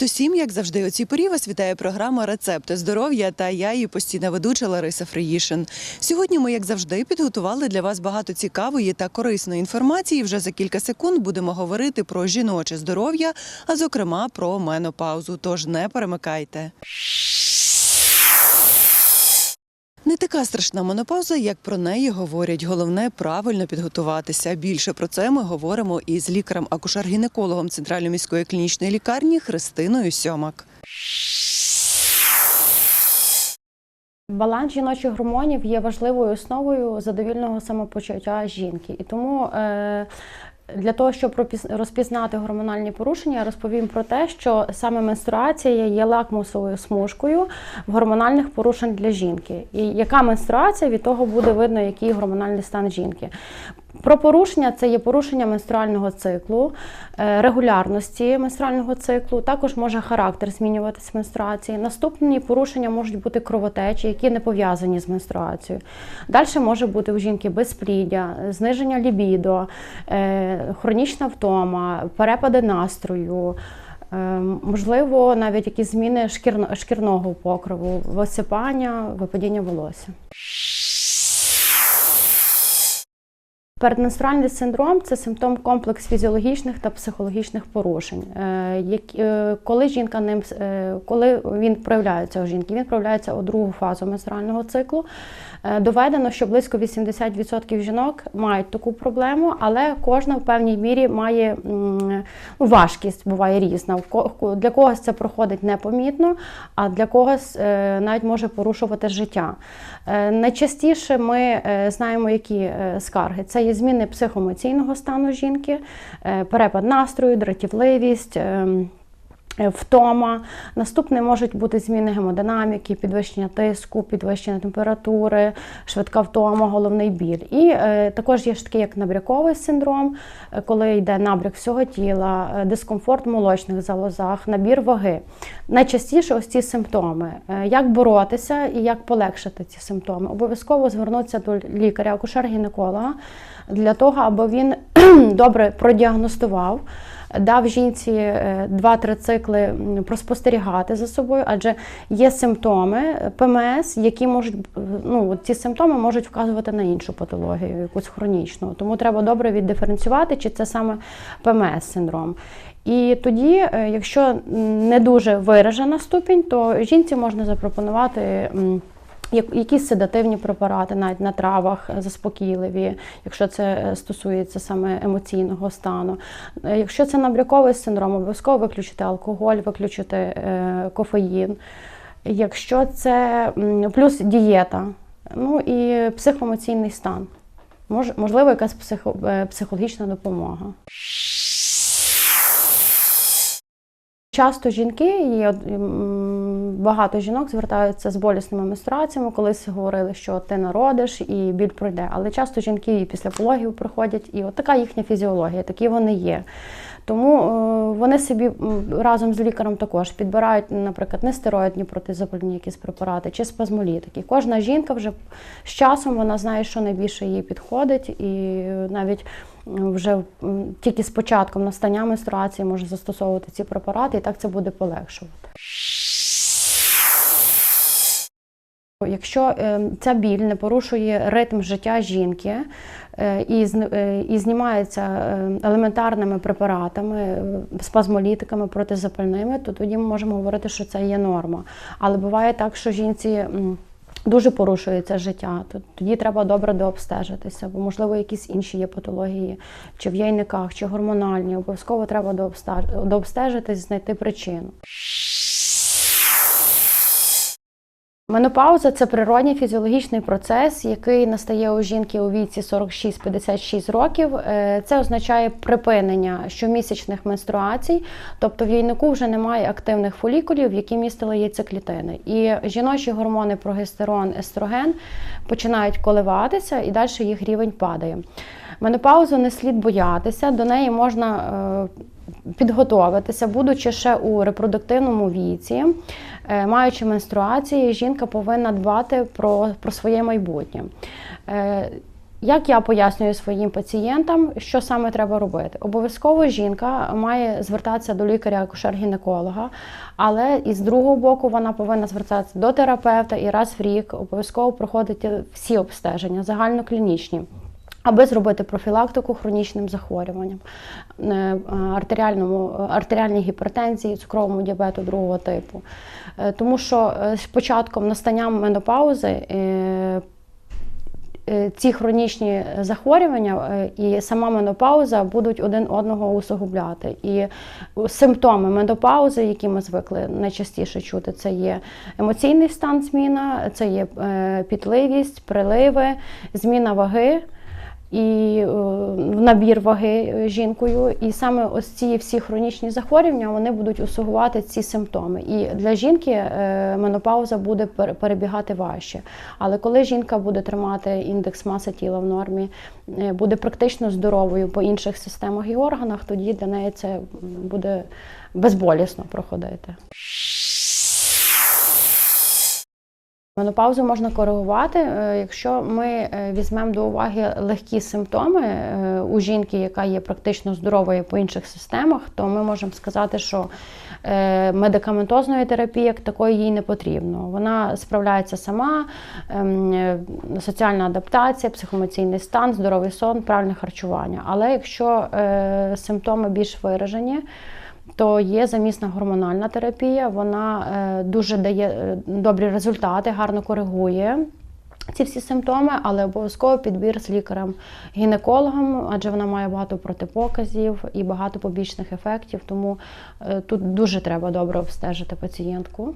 Привіт усім, як завжди, у цій порі вас вітає програма Рецепти здоров'я та я її постійна ведуча Лариса Фриїшин. Сьогодні ми, як завжди, підготували для вас багато цікавої та корисної інформації. Вже за кілька секунд будемо говорити про жіноче здоров'я, а зокрема про менопаузу. Тож не перемикайте. Така страшна менопауза, як про неї говорять. Головне правильно підготуватися. Більше про це ми говоримо із лікарем-акушер-гінекологом Центральної міської клінічної лікарні Христиною Сьомак. Баланс жіночих гормонів є важливою основою задовільного самопочуття жінки. І тому е, для того, щоб розпізнати гормональні порушення, я розповім про те, що саме менструація є лакмусовою смужкою в гормональних порушень для жінки. І яка менструація, від того буде видно, який гормональний стан жінки. Про порушення це є порушення менструального циклу, е, регулярності менструального циклу. Також може характер змінюватися менструації. Наступні порушення можуть бути кровотечі, які не пов'язані з менструацією. Далі може бути у жінки безпліддя, зниження лібідо, е, хронічна втома, перепади настрою. е, Можливо, навіть якісь зміни шкірно- шкірного покриву, висипання, випадіння волосся. Передменструальний синдром це симптом комплекс фізіологічних та психологічних порушень. Е, е, Коли жінка ним е, коли він проявляється у жінки, він проявляється у другу фазу менструального циклу. Доведено, що близько 80% жінок мають таку проблему, але кожна в певній мірі має ну, важкість, буває різна. Для когось це проходить непомітно, а для когось навіть може порушувати життя. Найчастіше ми знаємо, які скарги. Це є зміни психоемоційного стану жінки, е, перепад настрою, дратівливість. Е, Втома. Наступне можуть бути зміни гемодинаміки, підвищення тиску, підвищення температури, швидка втома, головний біль. І е, також є ж таке, як набряковий синдром, е, коли йде набряк всього тіла, е, дискомфорт в молочних залозах, набір ваги. Найчастіше ось ці симптоми. Як боротися і як полегшити ці симптоми? Обов'язково звернутися до лікаря, акушер-гінеколога, для того, аби він добре продіагностував. Дав жінці е, 2-3 цикли проспостерігати за собою, адже є симптоми е, ПМС, які можуть е, ну ці симптоми можуть вказувати на іншу патологію, якусь хронічну. Тому треба добре віддиференціювати, чи це саме ПМС синдром. І тоді, е, якщо не дуже виражена ступінь, то жінці можна запропонувати. Якісь седативні препарати, навіть на травах е, заспокійливі, якщо це е, стосується саме емоційного стану. Е, Якщо це набряковий синдром, обов'язково виключити алкоголь, виключити кофеїн. Якщо це плюс дієта, ну і психоемоційний стан. Мож, можливо, якась психо, психологічна допомога. Часто жінки, і багато жінок звертаються з болісними менструаціями, колись говорили, що ти народиш і біль пройде. Але часто жінки і після пологів приходять, і от така їхня фізіологія, такі вони є. Тому е, вони собі разом з лікарем також підбирають, наприклад, нестероїдні протизапальні якісь препарати чи спазмолітики. Кожна жінка вже з часом вона знає, що найбільше їй підходить, і навіть вже тільки з початком настання менструації може застосовувати ці препарати, і так це буде полегшувати. Якщо е, ця біль не порушує ритм життя жінки е, е, і знімається елементарними препаратами, спазмолітиками, протизапальними, то тоді ми можемо говорити, що це є норма. Але буває так, що жінці дуже порушується життя, то тоді треба добре дообстежитися, бо можливо якісь інші є патології, чи в яйниках, чи гормональні. Обов'язково треба дообстежитись, знайти причину. Менопауза це природній фізіологічний процес, який настає у жінки у віці 46-56 років. Е, Це означає припинення щомісячних менструацій, тобто в яйнику вже немає активних фолікулів, які містили яйцеклітини. І жіночі гормони прогестерон, естроген починають коливатися, і далі їх рівень падає. Менопаузу не слід боятися, до неї можна е, підготуватися, будучи ще у репродуктивному віці, е, маючи менструації, жінка повинна дбати про, про своє майбутнє. Е, Як я пояснюю своїм пацієнтам, що саме треба робити? Обов'язково жінка має звертатися до лікаря-акушер-гінеколога, але і з другого боку вона повинна звертатися до терапевта і раз в рік обов'язково проходити всі обстеження, загальноклінічні. Аби зробити профілактику хронічним захворюванням, е, артеріальному, артеріальній гіпертензії, цукровому діабету другого типу. Е, Тому що е, з початком настання менопаузи е, е, ці хронічні захворювання е, і сама менопауза будуть один одного усугубляти. І симптоми менопаузи, які ми звикли найчастіше чути, це є емоційний стан зміна, це є е, пітливість, приливи, зміна ваги. І е, набір ваги е, жінкою, і саме ось ці всі хронічні захворювання вони будуть усугувати ці симптоми. І для жінки е, менопауза буде пер- перебігати важче. Але коли жінка буде тримати індекс маси тіла в нормі, буде практично здоровою по інших системах і органах, тоді для неї це буде безболісно проходити. Менопаузу можна коригувати, е, якщо ми е, візьмемо до уваги легкі симптоми е, у жінки, яка є практично здоровою по інших системах, то ми можемо сказати, що медикаментозної терапії як такої їй не потрібно. Вона справляється сама, ем, соціальна адаптація, психоемоційний стан, здоровий сон, правильне харчування. Але якщо симптоми більш виражені, то є замісна гормональна терапія. Вона е, дуже дає е, добрі результати, гарно коригує. Ці всі симптоми, але обов'язково підбір з лікарем-гінекологом, адже вона має багато протипоказів і багато побічних ефектів, тому е, тут дуже треба добре обстежити пацієнтку.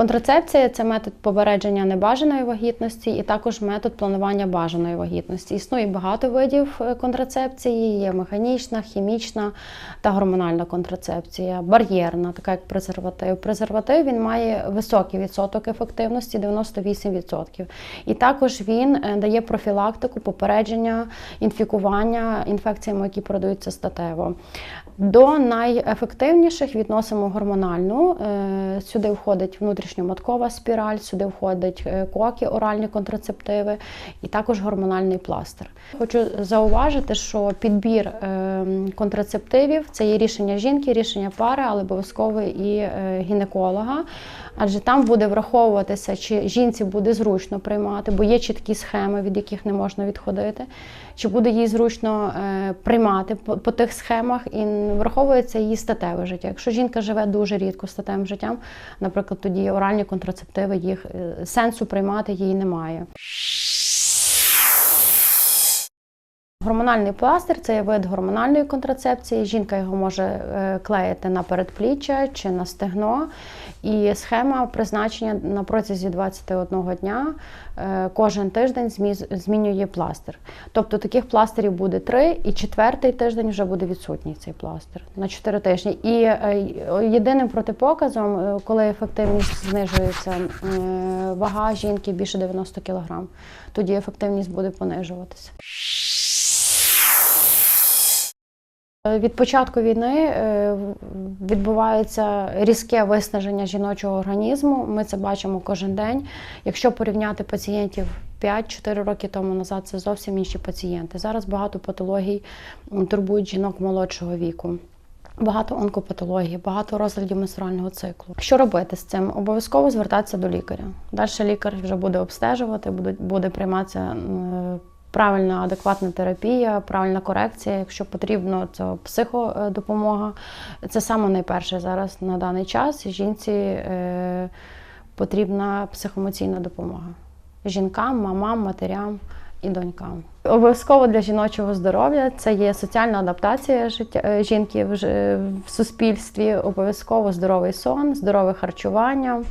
Контрацепція це метод попередження небажаної вагітності і також метод планування бажаної вагітності. Існує багато видів е, контрацепції: є механічна, хімічна та гормональна контрацепція, бар'єрна, така як презерватив. Презерватив він має високий відсоток ефективності 98%. І також він е, дає профілактику, попередження, інфікування інфекціями, які передаються статево. До найефективніших відносимо гормональну. Е, Сюди входить внутрішньоматкова спіраль, сюди входять е, коки, оральні контрацептиви і також гормональний пластир. Хочу зауважити, що підбір е, контрацептивів це є рішення жінки, рішення пари, але обов'язково і е, гінеколога. Адже там буде враховуватися, чи жінці буде зручно приймати, бо є чіткі схеми, від яких не можна відходити, чи буде їй зручно приймати по тих схемах, і враховується її статеве життя. Якщо жінка живе дуже рідко статевим життям, наприклад, тоді оральні контрацептиви їх е, сенсу приймати їй немає. Гормональний пластир це вид гормональної контрацепції. Жінка його може е, клеїти на передпліччя чи на стегно. І схема призначення на протязі 21 дня е, кожен тиждень змінює пластир. Тобто таких пластирів буде три, і четвертий тиждень вже буде відсутній цей пластир на 4 тижні. І е, єдиним протипоказом, коли ефективність знижується, вага жінки більше 90 кг, тоді ефективність буде понижуватися. Е, Від початку війни е, відбувається різке виснаження жіночого організму. Ми це бачимо кожен день. Якщо порівняти пацієнтів 5-4 роки тому назад, це зовсім інші пацієнти. Зараз багато патологій турбують жінок молодшого віку. Багато онкопатології, багато розладів менструального циклу. Що робити з цим? Обов'язково звертатися до лікаря. Далі лікар вже буде обстежувати, буде, буде прийматися правильна адекватна терапія, правильна корекція. Якщо потрібно, це психодопомога. Це саме найперше зараз на даний час. Жінці е, потрібна психоемоційна допомога. Жінкам, мамам, матерям і донькам. Обов'язково для жіночого здоров'я це є соціальна адаптація життя е, жінки в, в суспільстві, обов'язково здоровий сон, здорове харчування,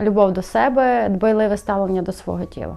любов до себе, дбайливе ставлення до свого тіла.